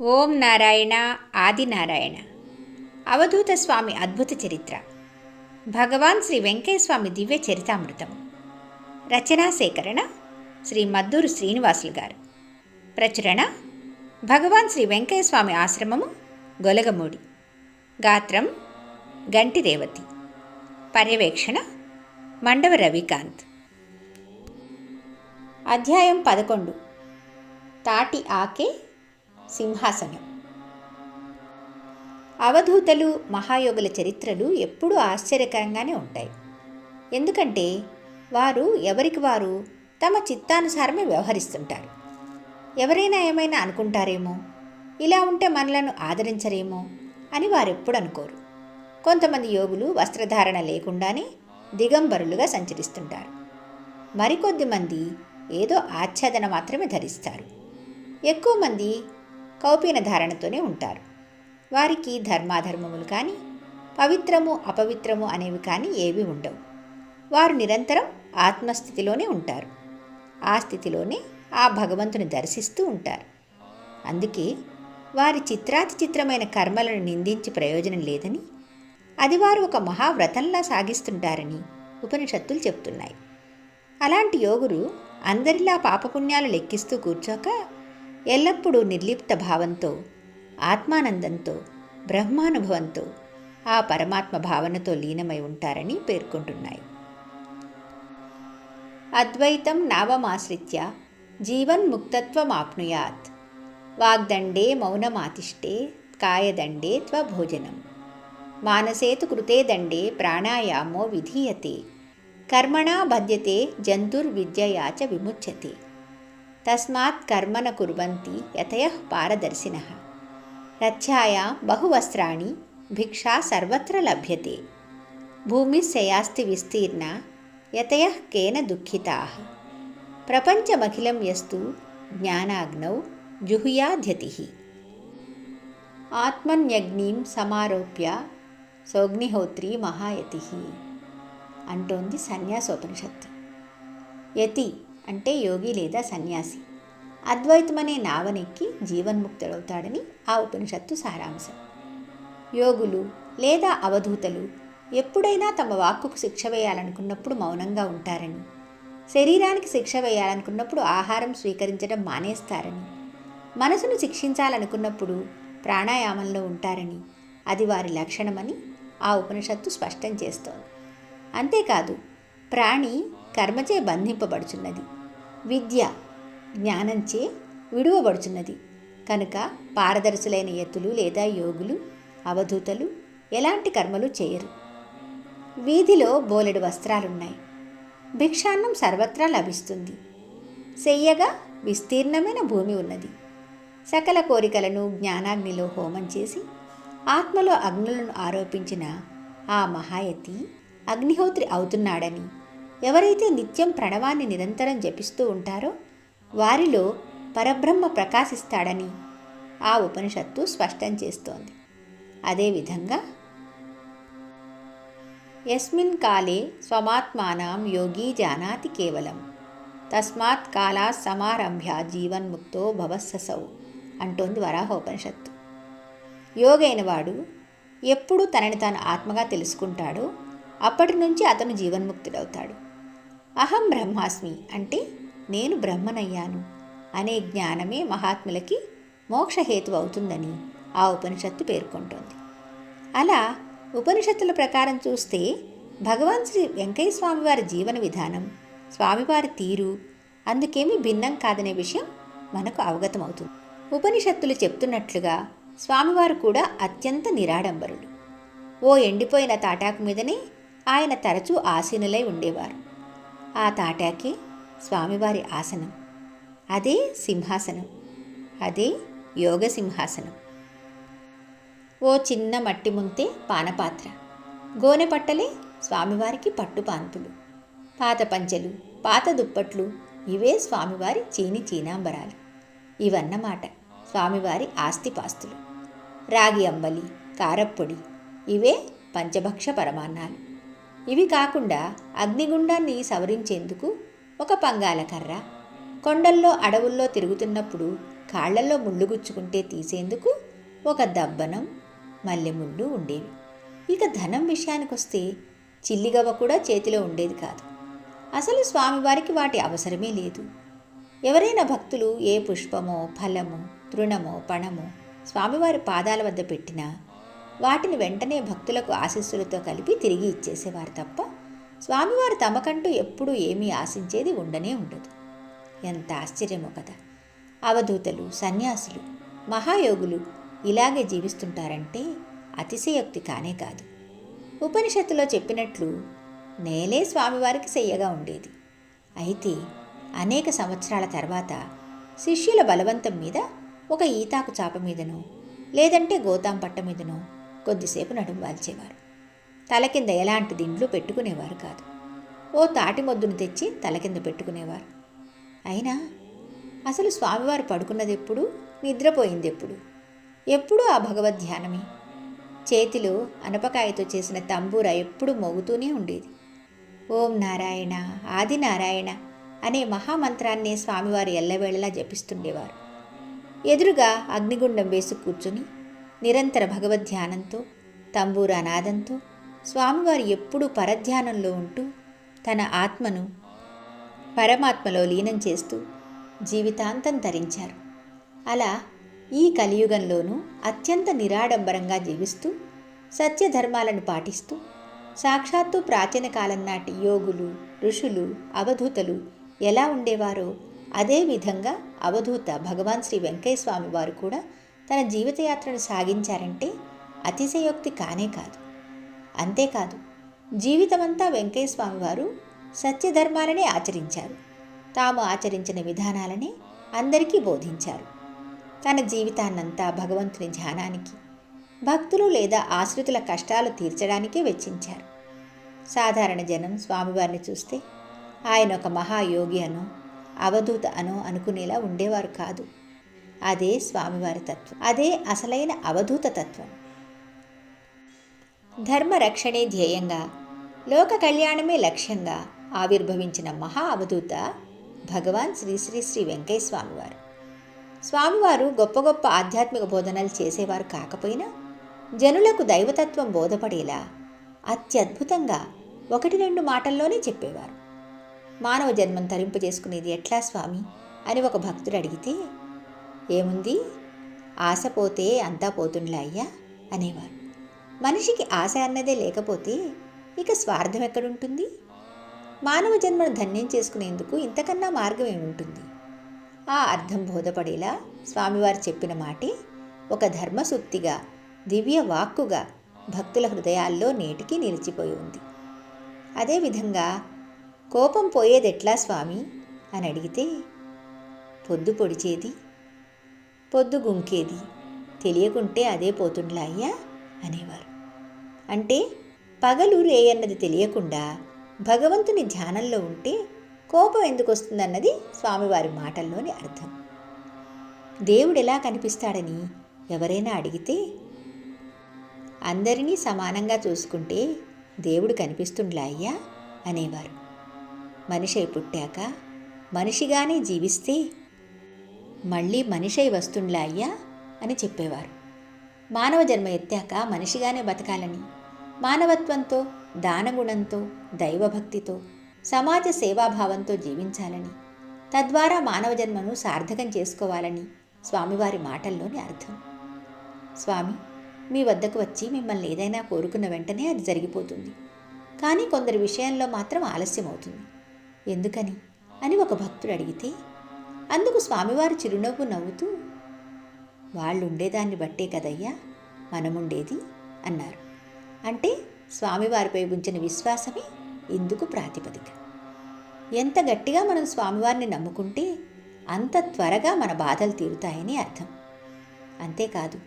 ఓం నారాయణ ఆదినారాయణ అవధూత స్వామి అద్భుత చరిత్ర. భగవాన్ శ్రీ వెంకయ్య స్వామి దివ్య చరితామృతం రచనా సేకరణ శ్రీ మద్దూరు శ్రీనివాసులు గారు. ప్రచురణ భగవాన్ శ్రీ వెంకయ్య స్వామి ఆశ్రమము గొలగమూడి. గాత్రం గంటి రేవతి. పర్యవేక్షణ మండవ రవికాంత్. అధ్యాయం పదకొండు. తాటి ఆకే సింహాసనం. అవధూతలు మహాయోగుల చరిత్రలు ఎప్పుడూ ఆశ్చర్యకరంగానే ఉంటాయి. ఎందుకంటే వారు ఎవరికి వారు తమ చిత్తానుసారమే వ్యవహరిస్తుంటారు. ఎవరైనా ఏమైనా అనుకుంటారేమో ఇలా ఉంటే మనలను ఆదరించరేమో అని వారెప్పుడు అనుకోరు. కొంతమంది యోగులు వస్త్రధారణ లేకుండానే దిగంబరులుగా సంచరిస్తుంటారు. మరికొద్ది మంది ఏదో ఆచ్ఛాదన మాత్రమే ధరిస్తారు. ఎక్కువ మంది కౌపీన ధారణతోనే ఉంటారు. వారికి ధర్మాధర్మములు కానీ పవిత్రము అపవిత్రము అనేవి కానీ ఏవి ఉండవు. వారు నిరంతరం ఆత్మస్థితిలోనే ఉంటారు. ఆ స్థితిలోనే ఆ భగవంతుని దర్శిస్తూ ఉంటారు. అందుకే వారి చిత్రాతి చిత్రమైన కర్మలను నిందించి ప్రయోజనం లేదని అది వారు ఒక మహావ్రతంలా సాగిస్తుంటారని ఉపనిషత్తులు చెప్తున్నాయి. అలాంటి యోగులు అందరిలా పాపపుణ్యాలు లెక్కిస్తూ కూర్చోక ఎల్లప్పుడూ నిర్లిప్త భావంతో ఆత్మానందంతో బ్రహ్మానుభవంతో ఆ పరమాత్మ భావనతో లీనమై ఉంటారని పేర్కొంటున్నాయి. అద్వైతం నావమాశ్రిత్య జీవన్ముక్తత్వమాప్నుయాత్ వాగ్దండే మౌనమాతిష్టే కాయదండే త్వభోజనం. మానసేతు కృతే దండే ప్రాణాయామో విధీయతే. కర్మణా బధ్యతే జంతుర్విద్యయా చ విముచ్యతే. తస్మాత్ కర్మన కుర్వంతి యతయః పారదర్శిన. రథ్యాయాం బహువస్త్రాణి భిక్షా సర్వత్ర లభ్యతే. భూమిశయాస్తి విస్తీర్ణ యతయ కేన దుఃఖితా. ప్రపంచమఖిలం యస్తు జ్ఞానాగ్నౌ జుహుయాధ్యతి ఆత్మన్యగ్నిం సమారోప్య సోగ్నిహోత్రి మహాయతి. అంటోంది సన్యాసోపనిషత్తు. యతి అంటే యోగి లేదా సన్యాసి. అద్వైతమనే నావనెక్కి జీవన్ముక్తుడవుతాడని ఆ ఉపనిషత్తు సారాంశం. యోగులు లేదా అవధూతలు ఎప్పుడైనా తమ వాక్కుకు శిక్ష వేయాలనుకున్నప్పుడు మౌనంగా ఉంటారని శరీరానికి శిక్ష వేయాలనుకున్నప్పుడు ఆహారం స్వీకరించడం మానేస్తారని మనసును శిక్షించాలనుకున్నప్పుడు ప్రాణాయామంలో ఉంటారని అది వారి లక్షణమని ఆ ఉపనిషత్తు స్పష్టం చేస్తోంది. అంతేకాదు ప్రాణి కర్మచే బంధింపబడుచున్నది. విద్య జ్ఞానంచే విడువబడుచున్నది. కనుక పారదర్శులైన ఎత్తులు లేదా యోగులు అవధూతలు ఎలాంటి కర్మలు చేయరు. వీధిలో బోలెడు వస్త్రాలున్నాయి. భిక్షాన్నం సర్వత్రా లభిస్తుంది. చెయ్యగా విస్తీర్ణమైన భూమి ఉన్నది. సకల కోరికలను జ్ఞానాగ్నిలో హోమం చేసి ఆత్మలో అగ్నులను ఆరోపించిన ఆ మహాయతి అగ్నిహోత్రి అవుతున్నాడని ఎవరైతే నిత్యం ప్రణవాన్ని నిరంతరం జపిస్తూ ఉంటారో వారిలో పరబ్రహ్మ ప్రకాశిస్తాడని ఆ ఉపనిషత్తు స్పష్టం చేస్తోంది. అదేవిధంగా యస్మిన్ కాలే స్వమాత్మానం యోగి జానాతి కేవలం. తస్మాత్ కాలా సమారంభ్య జీవన్ముక్తో భవస్ససౌ అంటోంది వరాహోపనిషత్తు. యోగైన వాడు ఎప్పుడు తనని తాను ఆత్మగా తెలుసుకుంటాడో అప్పటి నుంచి అతను జీవన్ముక్తుడవుతాడు. అహం బ్రహ్మాస్మి అంటే నేను బ్రహ్మనయ్యాను అనే జ్ఞానమే మహాత్ములకి మోక్షహేతు అవుతుందని ఆ ఉపనిషత్తు పేర్కొంటోంది. అలా ఉపనిషత్తుల ప్రకారం చూస్తే భగవాన్ శ్రీ వెంకయ్య స్వామివారి జీవన విధానం స్వామివారి తీరు అందుకేమీ భిన్నం కాదనే విషయం మనకు అవగతమవుతుంది. ఉపనిషత్తులు చెప్తున్నట్లుగా స్వామివారు కూడా అత్యంత నిరాడంబరులు. ఓ ఎండిపోయిన తాటాకు మీదనే ఆయన తరచూ ఆసీనులై ఉండేవారు. ఆ తాటాకే స్వామివారి ఆసనం. అదే సింహాసనం. అదే యోగ సింహాసనం. ఓ చిన్న మట్టి ముంతే పానపాత్ర. గోనె పట్టలే స్వామివారికి పట్టుపాన్పులు. పాత పంచెలు పాత దుప్పట్లు ఇవే స్వామివారి చీని చీనాంబరాలు. ఇవన్నమాట స్వామివారి ఆస్తిపాస్తులు. రాగి అంబలి కారప్పొడి ఇవే పంచభక్ష పరమాన్నాలు. ఇవి కాకుండా అగ్నిగుండాన్ని సవరించేందుకు ఒక పంగాల కర్ర. కొండల్లో అడవుల్లో తిరుగుతున్నప్పుడు కాళ్ళలో ముళ్ళు గుచ్చుకుంటే తీసేందుకు ఒక దబ్బనం మల్లెముళ్ళు ఉండేవి. ఇక ధనం విషయానికి వస్తే చిల్లిగవ్వ కూడా చేతిలో ఉండేది కాదు. అసలు స్వామివారికి వాటి అవసరమే లేదు. ఎవరైనా భక్తులు ఏ పుష్పమో ఫలమో తృణమో పణమో స్వామివారి పాదాల వద్ద పెట్టినా వాటిని వెంటనే భక్తులకు ఆశీస్సులతో కలిపి తిరిగి ఇచ్చేసేవారు తప్ప స్వామివారు తమకంటూ ఎప్పుడూ ఏమీ ఆశించేది ఉండనే ఉండదు. ఎంత ఆశ్చర్యమో కదా! అవధూతలు సన్యాసులు మహాయోగులు ఇలాగే జీవిస్తుంటారంటే అతిశయోక్తి కానే కాదు. ఉపనిషత్తులో చెప్పినట్లు నేలే స్వామివారికి సెయ్యగా ఉండేది. అయితే అనేక సంవత్సరాల తర్వాత శిష్యుల బలవంతం మీద ఒక ఈతాకు చాప మీదనో లేదంటే గోతాం పట్ట మీదనో కొద్దిసేపు నడుము వాల్చేవారు. తల కింద ఎలాంటి దిండ్లు పెట్టుకునేవారు కాదు. ఓ తాటి మొద్దును తెచ్చి తల కింద పెట్టుకునేవారు. అయినా అసలు స్వామివారు పడుకున్నది ఎప్పుడు నిద్రపోయింది ఎప్పుడు ఎప్పుడూ ఆ భగవద్ ధ్యానమే? చేతిలో అనపకాయతో చేసిన తంబూర ఎప్పుడూ మోగుతూనే ఉండేది. ఓం నారాయణ ఆది నారాయణ అనే మహామంత్రాన్నే స్వామివారు ఎల్లవేళలా జపిస్తుండేవారు. ఎదురుగా అగ్నిగుండం వేసి కూర్చుని నిరంతర భగవద్ధ్యానంతో తంబూరా నాదంతో స్వామివారు ఎప్పుడూ పరధ్యానంలో ఉంటూ తన ఆత్మను పరమాత్మలో లీనం చేస్తూ జీవితాంతం ధరించారు. అలా ఈ కలియుగంలోనూ అత్యంత నిరాడంబరంగా జీవిస్తూ సత్యధర్మాలను పాటిస్తూ సాక్షాత్తు ప్రాచీన కాలం నాటి యోగులు ఋషులు అవధూతలు ఎలా ఉండేవారో అదే విధంగా అవధూత భగవాన్ శ్రీ వెంకయ్య స్వామి వారు కూడా తన జీవితయాత్రను సాగించారంటే అతిశయోక్తి కానే కాదు. అంతేకాదు జీవితమంతా వెంకయ్య స్వామి వారు సత్యధర్మాలనే ఆచరించారు. తాము ఆచరించిన విధానాలనే అందరికీ బోధించారు. తన జీవితాన్నంతా భగవంతుని ధ్యానానికి భక్తులు లేదా ఆశ్రితుల కష్టాలు తీర్చడానికే వెచ్చించారు. సాధారణ జనం స్వామివారిని చూస్తే ఆయన ఒక మహాయోగి అనో అవధూత అనో అనుకునేలా ఉండేవారు కాదు. అదే స్వామివారి తత్వం అదే అసలైన అవధూత తత్వం. ధర్మ రక్షణే ధ్యేయంగా లోక కళ్యాణమే లక్ష్యంగా ఆవిర్భవించిన మహా అవధూత భగవాన్ శ్రీ శ్రీ శ్రీ వెంకయ్య స్వామివారు స్వామివారు గొప్ప గొప్ప ఆధ్యాత్మిక బోధనలు చేసేవారు కాకపోయినా జనులకు దైవతత్వం బోధపడేలా అత్యద్భుతంగా ఒకటి రెండు మాటల్లోనే చెప్పేవారు. మానవ జన్మం తరింపు చేసుకునేది ఎట్లా స్వామి అని ఒక భక్తుడు అడిగితే ఏముంది? ఆశ పోతే అంతా పోతుండ్లా అయ్యా? అనేవారు మనిషికి ఆశ అన్నదే లేకపోతే ఇక స్వార్థం ఎక్కడుంటుంది? మానవ జన్మను ధన్యం చేసుకునేందుకు ఇంతకన్నా మార్గం ఏముంటుంది? ఆ అర్థం బోధపడేలా స్వామివారు చెప్పిన మాటే ఒక ధర్మసూక్తిగా దివ్య వాక్కుగా భక్తుల హృదయాల్లో నేటికి నిలిచిపోయి ఉంది. అదేవిధంగా కోపం పోయేదెట్లా స్వామి? అని అడిగితే పొద్దు పొడిచేది పొద్దు గుంకేది. తెలియకుంటే అదే పోతుండ్లా అయ్యా అనేవారు. అంటే పగలు రేయన్నది తెలియకుండా భగవంతుని ధ్యానంలో ఉంటే కోపం ఎందుకు వస్తుందన్నది స్వామివారి మాటల్లోని అర్థం. దేవుడు ఎలా కనిపిస్తాడని ఎవరైనా అడిగితే అందరినీ సమానంగా చూసుకుంటే దేవుడు కనిపిస్తుండ్లా అయ్యా అనేవారు. మనిషి పుట్టాక మనిషిగానే జీవిస్తే మళ్ళీ మనిషై వస్తుండ్లా అయ్యా అని చెప్పేవారు. మానవ జన్మ ఎత్తాక మనిషిగానే బతకాలని మానవత్వంతో దానగుణంతో దైవభక్తితో సమాజ సేవాభావంతో జీవించాలని తద్వారా మానవ జన్మను సార్థకం చేసుకోవాలని స్వామివారి మాటల్లోని అర్థం. స్వామి మీ వద్దకు వచ్చి మిమ్మల్ని ఏదైనా కోరుకున్న వెంటనే అది జరిగిపోతుంది. కానీ కొందరి విషయంలో మాత్రం ఆలస్యం అవుతుంది ఎందుకని? అని ఒక భక్తుడు అడిగితే అందుకు స్వామివారు చిరునవ్వు నవ్వుతూ వాళ్ళు ఉండేదాన్ని బట్టే కదయ్యా మనముండేది అన్నారు. అంటే స్వామివారిపై ఉంచిన విశ్వాసమే ఇందుకు ప్రాతిపదిక. ఎంత గట్టిగా మనం స్వామివారిని నమ్ముకుంటే అంత త్వరగా మన బాధలు తీరుతాయని అర్థం. అంతేకాదు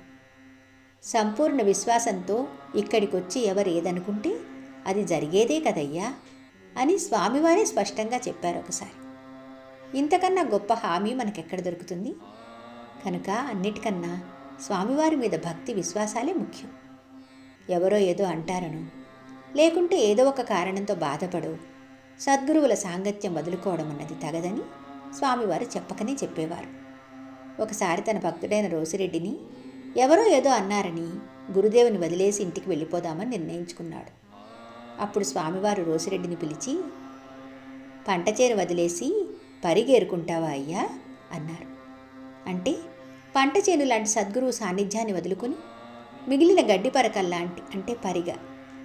సంపూర్ణ విశ్వాసంతో ఇక్కడికొచ్చి ఎవరు ఏదనుకుంటే అది జరిగేదే కదయ్యా అని స్వామివారే స్పష్టంగా చెప్పారు ఒకసారి. ఇంతకన్నా గొప్ప హామీ మనకెక్కడ దొరుకుతుంది? కనుక అన్నిటికన్నా స్వామివారి మీద భక్తి విశ్వాసాలే ముఖ్యం. ఎవరో ఏదో అంటారను లేకుంటే ఏదో ఒక కారణంతో బాధపడు సద్గురువుల సాంగత్యం వదులుకోవడం అన్నది తగదని స్వామివారు చెప్పకనే చెప్పేవారు. ఒకసారి తన భక్తుడైన రోసిరెడ్డిని ఎవరో ఏదో అన్నారని గురుదేవుని వదిలేసి ఇంటికి వెళ్ళిపోదామని నిర్ణయించుకున్నాడు. అప్పుడు స్వామివారు రోసిరెడ్డిని పిలిచి పంట చేరు వదిలేసి పరిగేరుకుంటావా అయ్యా? అన్నారు. అంటే పంట చేను లాంటి సద్గురువు సాన్నిధ్యాన్ని వదులుకొని మిగిలిన గడ్డి పరకల్లాంటి అంటే పరిగ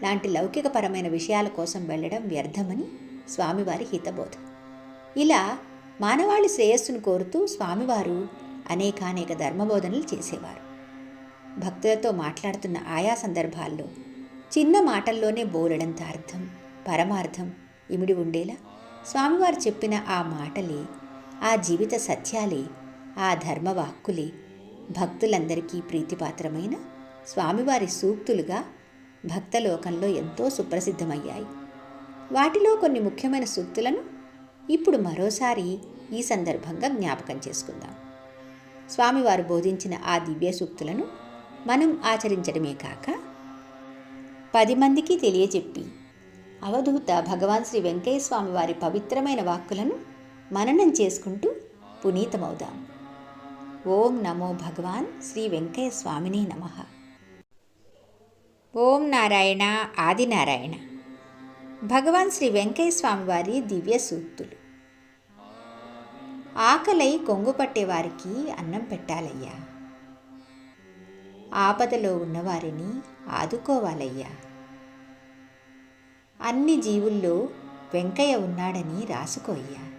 లాంటి లౌకికపరమైన విషయాల కోసం వెళ్ళడం వ్యర్థమని స్వామివారి హితబోధ. ఇలా మానవాళి శ్రేయస్సును కోరుతూ స్వామివారు అనేకానేక ధర్మబోధనలు చేసేవారు. భక్తులతో మాట్లాడుతున్న ఆయా సందర్భాల్లో చిన్న మాటల్లోనే బోలెడంత అర్థం పరమార్థం ఇమిడి ఉండేలా స్వామివారు చెప్పిన ఆ మాటలే ఆ జీవిత సత్యాలే ఆ ధర్మవాక్కులే భక్తులందరికీ ప్రీతిపాత్రమైన స్వామివారి సూక్తులుగా భక్తలోకంలో ఎంతో సుప్రసిద్ధమయ్యాయి. వాటిలో కొన్ని ముఖ్యమైన సూక్తులను ఇప్పుడు మరోసారి ఈ సందర్భంగా జ్ఞాపకం చేసుకుందాం. స్వామివారు బోధించిన ఆ దివ్య సూక్తులను మనం ఆచరించడమే కాక పది మందికి తెలియజెప్పి అవధూత భగవాన్ శ్రీ వెంకయ్యస్వామి వారి పవిత్రమైన వాక్కులను మననం చేసుకుంటూ పునీతమవుదాం. ఓం నమో భగవాన్ శ్రీ వెంకయ్య స్వామిని నమ. ఓం నారాయణ ఆదినారాయణ. భగవాన్ శ్రీ వెంకయ్య స్వామి వారి దివ్య సూక్తులు. ఆకలై కొంగు పట్టేవారికి అన్నం పెట్టాలయ్యా. ఆపదలో ఉన్నవారిని ఆదుకోవాలయ్యా. అన్ని జీవుల్లో వెంకయ్య ఉన్నాడని రాసుకోయ్యా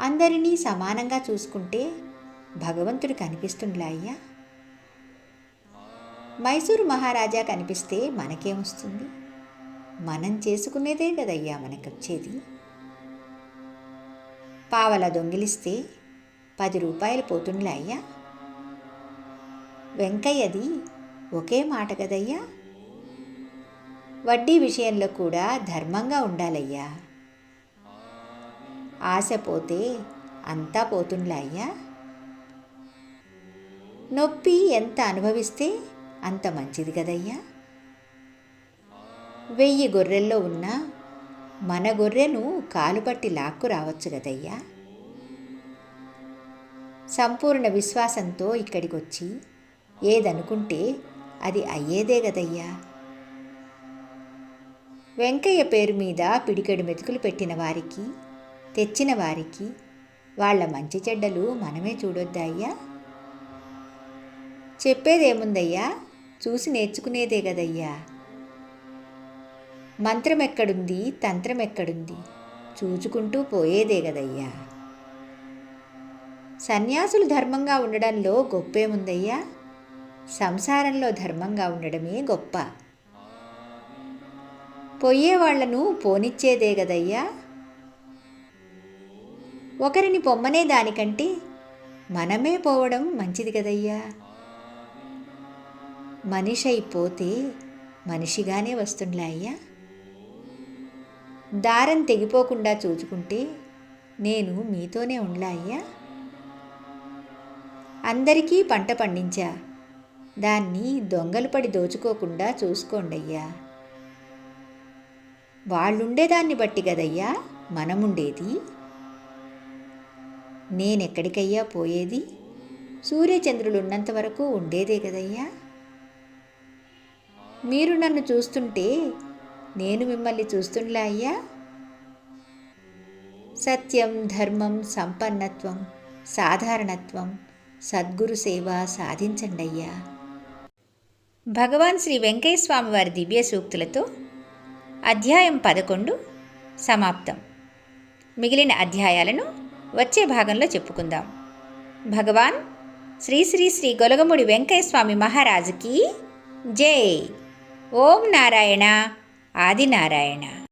అందరినీ సమానంగా చూసుకుంటే భగవంతుడు కనిపిస్తుండ్లా అయ్యా. మైసూరు మహారాజా కనిపిస్తే మనకేమొస్తుంది మనం చేసుకునేదే కదయ్యా మనకొచ్చేది. పావల దొంగిలిస్తే పది రూపాయలు పోతుండ్లా అయ్యా. వెంకయ్యది ఒకే మాట కదయ్యా. వడ్డీ విషయంలో కూడా ధర్మంగా ఉండాలయ్యా. ఆశ పోతే అంతా పోతుండ్లా అయ్యా? నొప్పి ఎంత అనుభవిస్తే అంత మంచిది కదయ్యా? వెయ్యి గొర్రెల్లో ఉన్న మన గొర్రెను కాలుపట్టి లాక్కు రావచ్చు కదయ్యా? సంపూర్ణ విశ్వాసంతో ఇక్కడికొచ్చి ఏదనుకుంటే అది అయ్యేదే కదయ్యా? వెంకయ్య పేరు మీద పిడికెడు మెతుకులు పెట్టిన వారికి తెచ్చిన వారికి వాళ్ళ మంచి చెడ్డలు మనమే చూడొద్దయ్యా చెప్పేదేముందయ్యా? చూసి నేర్చుకునేదే కదయ్యా? మంత్రం ఎక్కడుంది తంత్రం ఎక్కడుంది చూచుకుంటూ పోయేదే కదయ్యా? సన్యాసులు ధర్మంగా ఉండడంలో గొప్పేముందయ్యా? సంసారంలో ధర్మంగా ఉండడమే గొప్ప. పొయ్యేవాళ్ళను పోనిచ్చేదే గదయ్యా. ఒకరిని పొమ్మనే దానికంటే మనమే పోవడం మంచిది కదయ్యా మనిషి అయిపోతే మనిషిగానే వస్తుండ్లా అయ్యా. దారం తెగిపోకుండా చూచుకుంటే నేను మీతోనే ఉండ్లా అయ్యా. అందరికీ పంట పండించా. దాన్ని దొంగలు పడి దోచుకోకుండా చూసుకోండి అయ్యా వాళ్ళుండేదాన్ని బట్టి కదయ్యా మనముండేది. నేనెక్కడికయ్యా పోయేది? సూర్యచంద్రులున్నంత వరకు ఉండేదే కదయ్యా. మీరు నన్ను చూస్తుంటే నేను మిమ్మల్ని చూస్తుండ్లా అయ్యా? సత్యం ధర్మం సంపన్నత్వం సాధారణత్వం సద్గురు సేవ సాధించండి అయ్యా భగవాన్ శ్రీ వెంకయ్య స్వామి వారి దివ్య సూక్తులతో అధ్యాయం పదకొండు సమాప్తం. మిగిలిన అధ్యాయాలను వచ్చే భాగంలో చెప్పుకుందాం. భగవాన్ శ్రీ శ్రీ శ్రీ గొలగముడి వెంకయ్యస్వామి మహారాజుకి జై. ఓం నారాయణ ఆదినారాయణ.